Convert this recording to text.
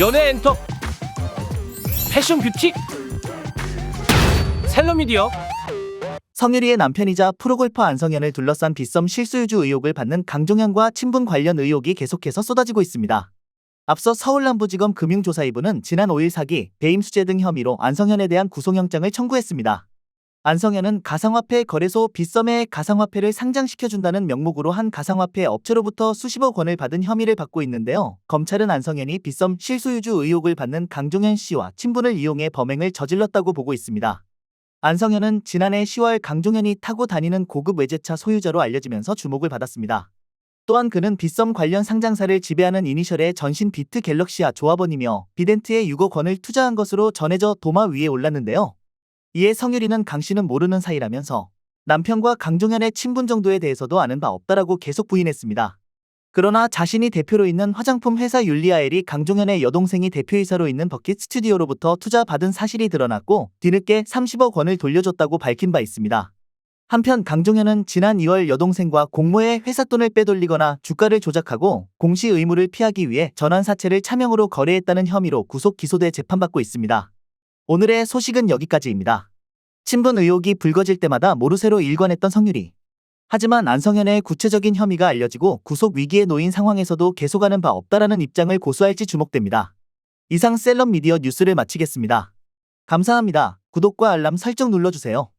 연애 엔터 패션 뷰티 셀러미디어 성유리의 남편이자 프로골퍼 안성현을 둘러싼 빗썸 실수유주 의혹을 받는 강종현과 친분 관련 의혹이 계속해서 쏟아지고 있습니다. 앞서 서울남부지검 금융조사이부는 지난 5일 사기, 배임 수재 등 혐의로 안성현에 대한 구속영장을 청구했습니다. 안성현은 가상화폐 거래소 빗썸에 가상화폐를 상장시켜준다는 명목으로 한 가상화폐 업체로부터 수십억 원을 받은 혐의를 받고 있는데요. 검찰은 안성현이 빗썸 실수유주 의혹을 받는 강종현 씨와 친분을 이용해 범행을 저질렀다고 보고 있습니다. 안성현은 지난해 10월 강종현이 타고 다니는 고급 외제차 소유자로 알려지면서 주목을 받았습니다. 또한 그는 빗썸 관련 상장사를 지배하는 이니셜의 전신 비트 갤럭시아 조합원이며 비덴트에 6억 원을 투자한 것으로 전해져 도마 위에 올랐는데요. 이에 성유리는 강 씨는 모르는 사이라면서 남편과 강종현의 친분 정도에 대해서도 아는 바 없다라고 계속 부인했습니다. 그러나 자신이 대표로 있는 화장품 회사 율리아엘이 강종현의 여동생이 대표이사로 있는 버킷 스튜디오로부터 투자 받은 사실이 드러났고 뒤늦게 30억 원을 돌려줬다고 밝힌 바 있습니다. 한편 강종현은 지난 2월 여동생과 공모에 회사 돈을 빼돌리거나 주가를 조작하고 공시 의무를 피하기 위해 전환사채를 차명으로 거래했다는 혐의로 구속 기소돼 재판받고 있습니다. 오늘의 소식은 여기까지입니다. 친분 의혹이 불거질 때마다 모르쇠로 일관했던 성유리. 하지만 안성현의 구체적인 혐의가 알려지고 구속 위기에 놓인 상황에서도 계속하는 바 없다라는 입장을 고수할지 주목됩니다. 이상 셀럽 미디어 뉴스를 마치겠습니다. 감사합니다. 구독과 알람 설정 눌러주세요.